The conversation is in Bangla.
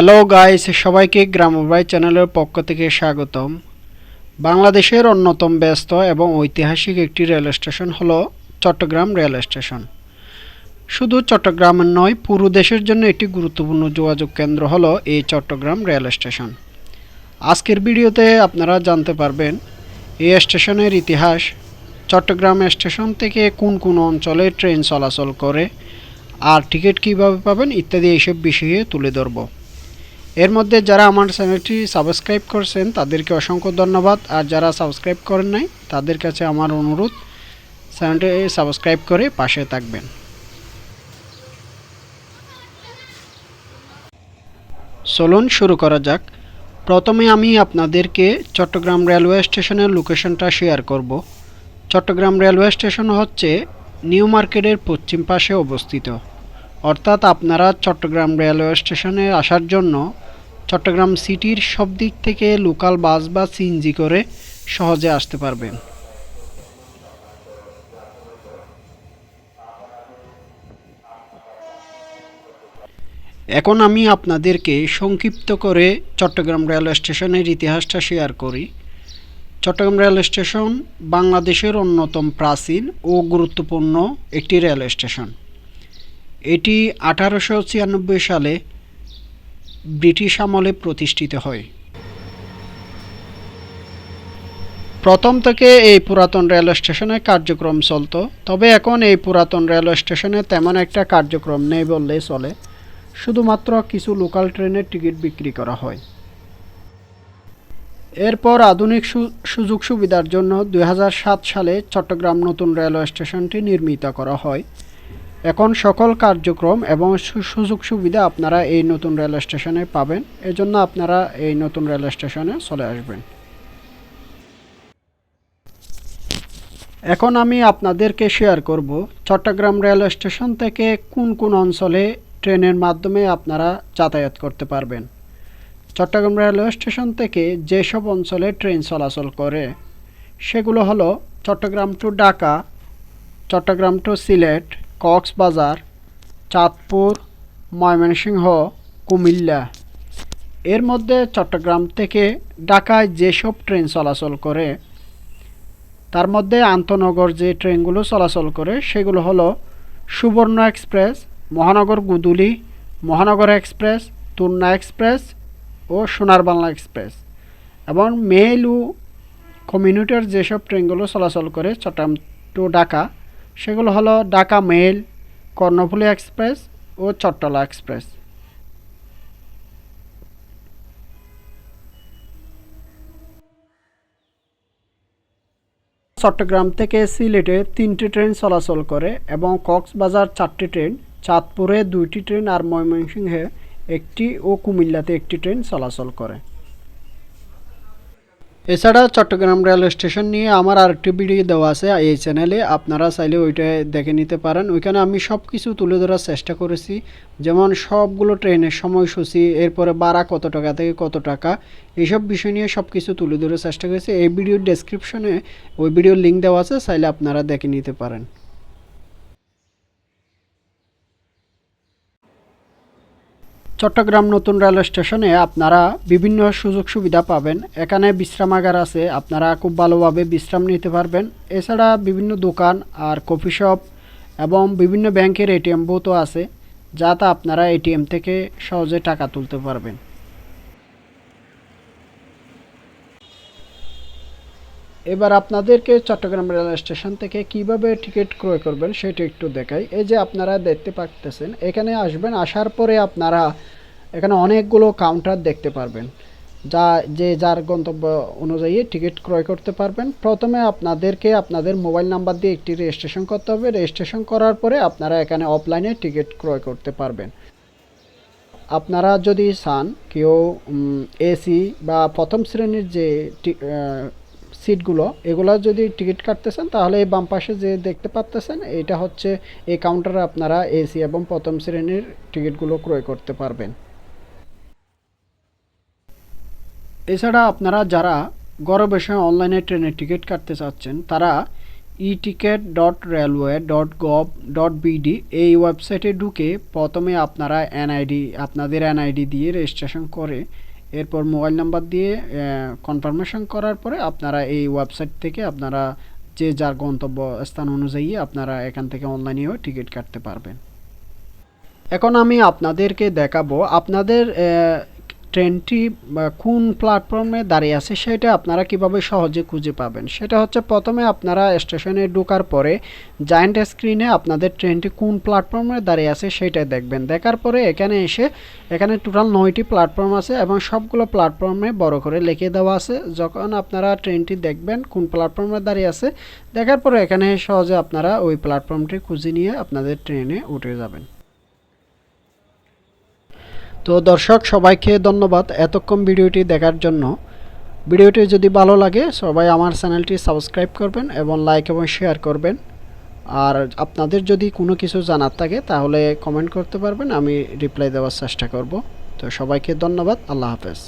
হ্যালো গাইস সবাইকে গ্রামবাই চ্যানেলের পক্ষ থেকে স্বাগতম। বাংলাদেশের অন্যতম ব্যস্ত এবং ঐতিহাসিক একটি রেল স্টেশন হলো চট্টগ্রাম রেল স্টেশন। শুধু চট্টগ্রামের নয়, পুরো দেশের জন্য একটি গুরুত্বপূর্ণ যোগাযোগ কেন্দ্র হলো এই চট্টগ্রাম রেল স্টেশন। আজকের ভিডিওতে আপনারা জানতে পারবেন, এই স্টেশনের ইতিহাস, চট্টগ্রাম স্টেশন থেকে কোন কোন অঞ্চলে ট্রেন চলাচল করে, আর টিকিট কীভাবে পাবেন ইত্যাদি এইসব বিষয়ে তুলে ধরব। এর মধ্যে যারা আমার চ্যানেলটি সাবস্ক্রাইব করছেন, তাদেরকে অসংখ্য ধন্যবাদ। আর যারা সাবস্ক্রাইব করেন নাই, তাদের কাছে আমার অনুরোধ, চ্যানেলটি সাবস্ক্রাইব করে পাশে থাকবেন। চলুন শুরু করা যাক। প্রথমে আমি আপনাদেরকে চট্টগ্রাম রেলওয়ে স্টেশনের লোকেশনটা শেয়ার করব। চট্টগ্রাম রেলওয়ে স্টেশন হচ্ছে নিউ মার্কেটের পশ্চিম পাশে অবস্থিত। অর্থাৎ আপনারা চট্টগ্রাম রেলওয়ে স্টেশনে আসার জন্য চট্টগ্রাম সিটির সব দিক থেকে লোকাল বাস বা সিএনজি করে সহজে আসতে পারবেন এখন আমি আপনাদেরকে সংক্ষিপ্ত করে চট্টগ্রাম রেলওয়ে স্টেশনের ইতিহাসটা শেয়ার করি। চট্টগ্রাম রেল স্টেশন বাংলাদেশের অন্যতম প্রাচীন ও গুরুত্বপূর্ণ একটি রেল স্টেশন। এটি আঠারোশো ছিয়ানব্বই সালে ব্রিটিশ আমলে প্রতিষ্ঠিত হয়। প্রথম থেকে এই পুরাতন রেল স্টেশনে কার্যক্রম চলত, তবে এখন এই পুরাতন রেল স্টেশনে তেমন একটা কার্যক্রম নেই বললেই চলে। শুধুমাত্র কিছু লোকাল ট্রেনের টিকিট বিক্রি করা হয়। এরপর আধুনিক সুযোগ সুবিধার জন্য দু হাজার সাত সালে চট্টগ্রাম নতুন রেলওয়ে স্টেশনটি নির্মিত করা হয়। এখন সকল কার্যক্রম এবং সুযোগ সুবিধা আপনারা এই নতুন রেল স্টেশনে পাবেন। এজন্য আপনারা এই নতুন রেল স্টেশনে চলে আসবেন। এখন আমি আপনাদেরকে শেয়ার করব, চট্টগ্রাম রেল স্টেশন থেকে কোন কোন অঞ্চলে ট্রেনের মাধ্যমে আপনারা যাতায়াত করতে পারবেন। চট্টগ্রাম রেলওয়ে স্টেশন থেকে যেসব অঞ্চলে ট্রেন চলাচল করে, সেগুলো হলো চট্টগ্রাম টু ঢাকা, চট্টগ্রাম টু সিলেট কক্সবাজার, চাঁদপুর, ময়মনসিংহ, কুমিল্লা। এর মধ্যে চট্টগ্রাম থেকে ঢাকায় যেসব ট্রেন চলাচল করে, তার মধ্যে আন্তনগর যে ট্রেনগুলো চলাচল করে, সেগুলো হলো সুবর্ণ এক্সপ্রেস, মহানগর গুদুলি, মহানগর এক্সপ্রেস তুন্না এক্সপ্রেস ও সোনার বাংলা এক্সপ্রেস। এবং মেল ও কমিউনিটার যেসব ট্রেনগুলো চলাচল করে চট্টগ্রাম টু ঢাকা সেগুলো হলো ঢাকা মেল কর্ণফুলী এক্সপ্রেস ও চট্টলা এক্সপ্রেস। চট্টগ্রাম থেকে সিলেটে তিনটি ট্রেন চলাচল করে এবং কক্সবাজার চারটি ট্রেন, চাঁদপুরে দুইটি ট্রেন আর ময়মনসিংহে একটি ও কুমিল্লাতে একটি ট্রেন চলাচল করে। এছাড়া চট্টগ্রাম রেলওয়ে স্টেশন নিয়ে আমার আরেকটি ভিডিও দেওয়া আছে এই চ্যানেলে, আপনারা চাইলে ওইটা দেখে নিতে পারেন। ওইখানে আমি সব কিছু তুলে ধরার চেষ্টা করেছি। যেমন সবগুলো ট্রেনের সময়সূচি, এরপরে বাড়া কত টাকা থেকে কত টাকা এইসব বিষয় নিয়ে সব কিছু তুলে ধরার চেষ্টা করেছি। এই ভিডিওর ডেসক্রিপশনে ওই ভিডিওর লিঙ্ক দেওয়া আছে, চাইলে আপনারা দেখে নিতে পারেন। চট্টগ্রাম নতুন রেল স্টেশনে আপনারা বিভিন্ন সুযোগ সুবিধা পাবেন। এখানে বিশ্রামাগার আছে, আপনারা খুব ভালোভাবে বিশ্রাম নিতে পারবেন। এছাড়া বিভিন্ন দোকান আর কফি শপ এবং বিভিন্ন ব্যাংকের এটিএম বুথও আছে, যাতে আপনারা এটিএম থেকে সহজে টাকা তুলতে পারবেন। এবার আপনাদেরকে চট্টগ্রাম রেল স্টেশন থেকে কীভাবে টিকিট ক্রয় করবেন সেটা একটু দেখাই। এই যে আপনারা দেখতে পাচ্তেছেন এখানে আসবেন, আসার পরে আপনারা এখানে অনেকগুলো কাউন্টার দেখতে পারবেন। যা, যে যার গন্তব্য অনুযায়ী টিকিট ক্রয় করতে পারবেন। প্রথমে আপনাদেরকে আপনাদের মোবাইল নাম্বার দিয়ে একটি রেজিস্ট্রেশন করতে হবে। রেজিস্ট্রেশন করার পরে আপনারা এখানে অফলাইনে টিকিট ক্রয় করতে পারবেন। আপনারা যদি চান কেউ এসি বা প্রথম শ্রেণির যে সিটগুলো এগুলো যদি টিকিট কাটতেছেন তাহলে এই বাম পাশে যে দেখতে পাচ্তেছেন এটা হচ্ছে এই কাউন্টারে আপনারা এসি এবং প্রথম শ্রেণির টিকিটগুলো ক্রয় করতে পারবেন। এছাড়া আপনারা যারা ঘরে বসে অনলাইনে ট্রেনের টিকিট কাটতে চাচ্ছেন, তারা e ticket dot railway dot gov dot BD এই ওয়েবসাইটে ঢুকে প্রথমে আপনারা এনআইডি আপনাদের এনআইডি দিয়ে রেজিস্ট্রেশন করে, এরপর মোবাইল নাম্বার দিয়ে কনফার্মেশন করার পরে আপনারা এই ওয়েবসাইট থেকে আপনারা যে যার গন্তব্য স্থান অনুযায়ী আপনারা এখান থেকে অনলাইনেও টিকিট কাটতে পারবেন। এখন আমি আপনাদেরকে দেখাবো, আপনাদের ট্রেনটি কোন প্ল্যাটফর্মে দাঁড়িয়ে আছে সেটা আপনারা কীভাবে সহজে খুঁজে পাবেন? সেটা হচ্ছে প্রথমে আপনারা স্টেশনে ঢোকার পরে জায়েন্ট স্ক্রিনে আপনাদের ট্রেনটি কোন প্ল্যাটফর্মে দাঁড়িয়ে আছে সেটা দেখবেন। দেখার পরে এখানে এসে, এখানে টোটাল নয়টি প্ল্যাটফর্ম আছে এবং সবগুলো প্ল্যাটফর্মে বড় করে লিখে দেওয়া আছে। যখন আপনারা ট্রেনটি দেখবেন কোন প্ল্যাটফর্মে দাঁড়িয়ে আছে, দেখার পরে এখানে সহজে আপনারা ওই প্ল্যাটফর্মটি খুঁজে নিয়ে আপনাদের ট্রেনে উঠে যাবেন। তো দর্শক, সবাইকে ধন্যবাদ এতক্ষণ ভিডিওটি দেখার জন্য। ভিডিওটি যদি ভালো লাগে, সবাই আমার চ্যানেলটি সাবস্ক্রাইব করবেন এবং লাইক এবং শেয়ার করবেন। আর আপনাদের যদি কোনো কিছু জানার থাকে, তাহলে কমেন্ট করতে পারবেন, আমি রিপ্লাই দেওয়ার চেষ্টা করব। তো সবাইকে ধন্যবাদ, আল্লাহ হাফেজ।